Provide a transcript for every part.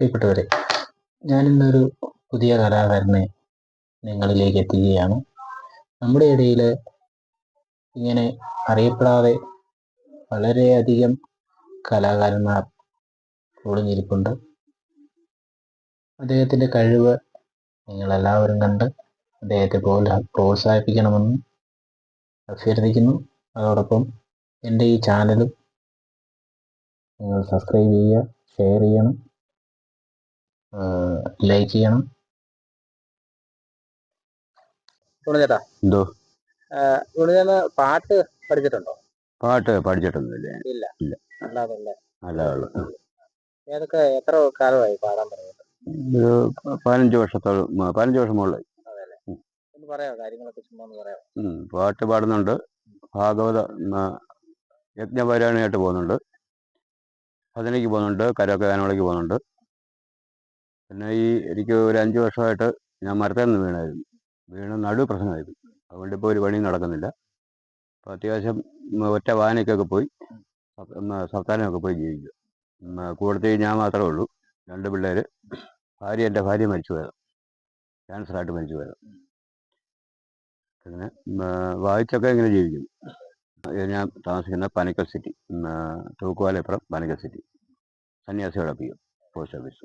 പ്രിയപ്പെട്ടവരെ ഞാനിന്നൊരു പുതിയ കലാകാരനെ നിങ്ങളിലേക്ക് എത്തിക്കുകയാണ്. നമ്മുടെ ഇടയിൽ ഇങ്ങനെ അറിയപ്പെടാതെ വളരെയധികം കലാകാരന്മാർ ഒളിഞ്ഞിരിപ്പുണ്ട്. അദ്ദേഹത്തിന്റെ കഴിവ് നിങ്ങളെല്ലാവരും കണ്ട് അദ്ദേഹത്തെ പോലെ പ്രോത്സാഹിപ്പിക്കണമെന്ന് അഭ്യർത്ഥിക്കുന്നു. അതോടൊപ്പം എന്റെ ഈ ചാനലും നിങ്ങൾ സബ്സ്ക്രൈബ് ചെയ്യുക ഷെയർ ചെയ്യണം. ലൈക്ക് ചെയ്യണം. ചേട്ടാ എന്തോ? പാട്ട് പഠിച്ചിട്ടുണ്ടോ? പാട്ട് പഠിച്ചിട്ടൊന്നുമില്ല. ഇല്ല. ഇല്ല. ഏതൊക്കെ എത്ര കാലമായി പാടാൻ ഒരു പതിനഞ്ച് വർഷത്തോളം പതിനഞ്ച് വർഷം ഒന്ന് പാട്ട് പാടുന്നുണ്ട്. ഭാഗവത യജ്ഞപാരായണമായിട്ട് പോകുന്നുണ്ട്. ഭജനയ്ക്ക് പോകുന്നുണ്ട് കരോക്കെ ഗാനമേളയ്ക്ക് പോകുന്നുണ്ട്. പിന്നെ ഈ എനിക്ക് ഒരു അഞ്ച് വർഷമായിട്ട് ഞാൻ മരത്തിൽ നിന്ന് വീണായിരുന്നു. വീണ് നടു പ്രശ്നമായിരുന്നു. അതുകൊണ്ട് ഇപ്പോൾ ഒരു പണിയും നടക്കുന്നില്ല. അപ്പോൾ അത്യാവശ്യം ഒറ്റ വാനയ്ക്കൊക്കെ പോയി. സർത്താനൊക്കെ പോയി ജീവിക്കുക. കൂടുതൽ ഞാൻ മാത്രമേ ഉള്ളൂ. രണ്ട് പിള്ളേർ ഭാര്യ എന്റെ ഭാര്യ മരിച്ചു പോയത്. ക്യാൻസറായിട്ട് മരിച്ചു പോയത്. അങ്ങനെ വായിച്ചൊക്കെ ഇങ്ങനെ ജീവിക്കുന്നു. ഞാൻ താമസിക്കുന്ന പനക്കൽ സിറ്റി. തൂക്കുവാലപ്പുറം പനക്കൽ സിറ്റി. സന്യാസിയോടൊപ്പം പോസ്റ്റ് ഓഫീസ്.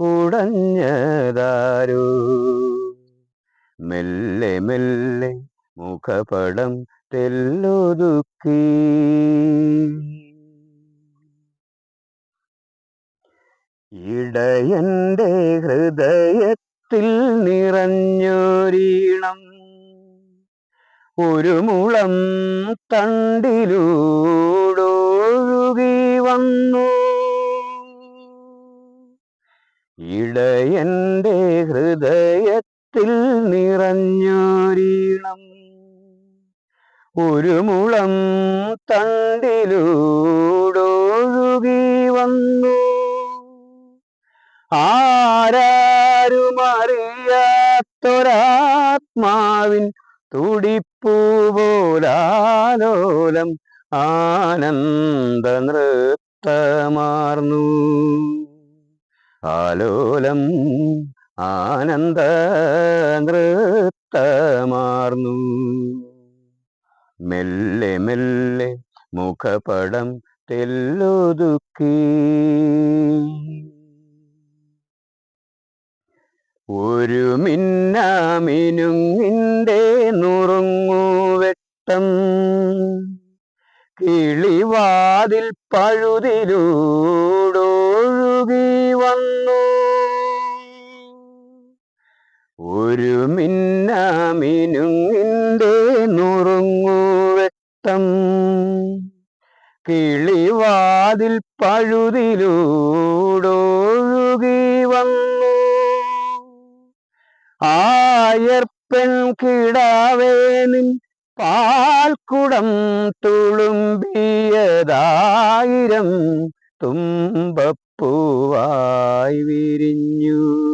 കുടഞ്ഞതാരോ. മെല്ലെ മെല്ലെ മുഖപടം തെല്ലൊതുക്കി. ഇടയന്റെ ഹൃദയത്തിൽ നിറഞ്ഞൊരീണം. ഒരു മുളം തണ്ടിലൂടൊഴുകി വന്നു. ഇടയന്റെ ഹൃദയത്തിൽ നിറഞ്ഞൊരീണം. ഒരു മുളം തണ്ടിലൂടൊഴുകി വന്നു. ആരാരുമറിയാത്തൊരാത്മാവിൻ തുടിപ്പൂ പോലാലോലം ആനന്ദ നൃത്തമാർന്നു ആലോലം ആനന്ദ നൃത്തമാർന്നു. മെല്ലെ മെല്ലെ മുഖപടം തെല്ലൊതുക്കി. ഒരു മിന്നാമിനുങ്ങിന്റെ നുറുങ്ങുവെട്ടം കിളിവാതിൽ പഴുതിലൂടൊഴുകി വന്നു. ഒരു മിന്നാമിനുങ്ങിന്റെ നുറുങ്ങുവെട്ടം കിളിവാതിൽ പഴുതിലൂടൊഴുകി വന്നു. ആയർപ്പൻ കിടാവേ നിൻ പാൽക്കുടം തുളുമ്പിയതായിരം തുമ്പപ്പൂവായി വിരിഞ്ഞു.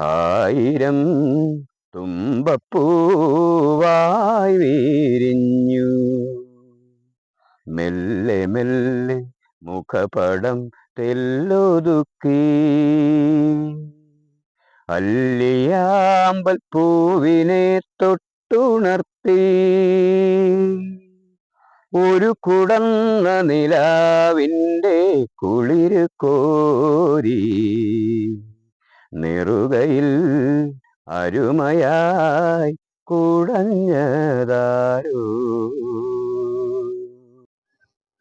ആയിരം തുമ്പപ്പൂവായി വിരിഞ്ഞു. മെല്ലെ മെല്ലെ മുഖപടം തെല്ലൊതുക്കി. അല്ലിയാമ്പൽ പൂവിനെ ഒരു കുടന്ന നിലാവിന്റെ കുളിര് കോരി. നെറുകയിൽ അരുമയായി കുടഞ്ഞതാരോ?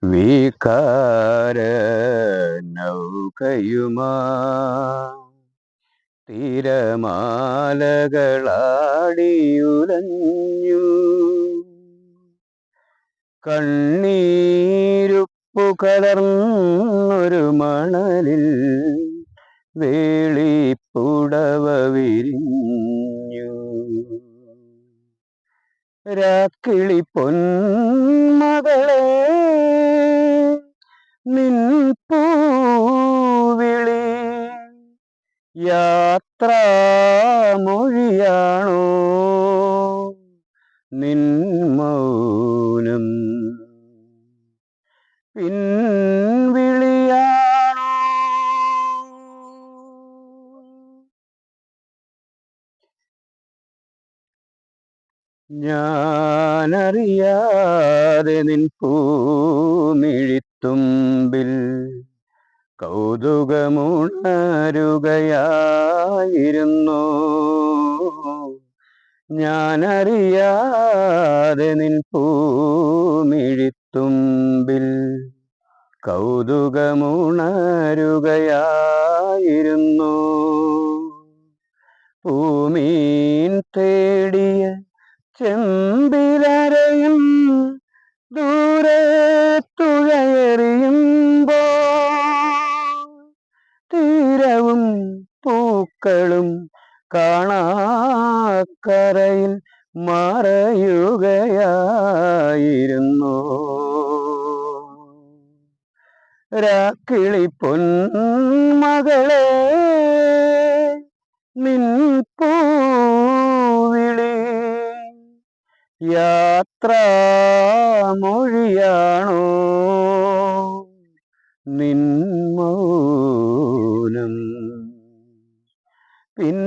വികാര നൗകയുമാ. തിരമാലകളാടിയുലഞ്ഞു. കണ്ണീരുപ്പു കലർന്നൊരു മണലിൽ വേളിപ്പുടവ വിരിഞ്ഞു. രാക്കിളി പൊന്മകളെ നിൻ പൂവിളി യാത്രാമൊഴിയാണോ നിൻ മൗനം പിൻവിളിയാണോ ഞാനറിയാതെ നിൻ പൂമിഴിത്തുമ്പിൽ കൗതുകമുണരുകയായിരുന്നു. ഞാനറിയാതെ നിൻ പൂമിഴിത്തുമ്പിൽ കൗതുകമുണരുകയായിരുന്നു. പൂമീൻ തേടിയ ചെമ്പിലരയും പൂക്കളും കാണാക്കരയിൽ മറയുകയായിരുന്നു. രാക്കിളി പൊന്മകളെ നിൻ പൂവിളി പിൻ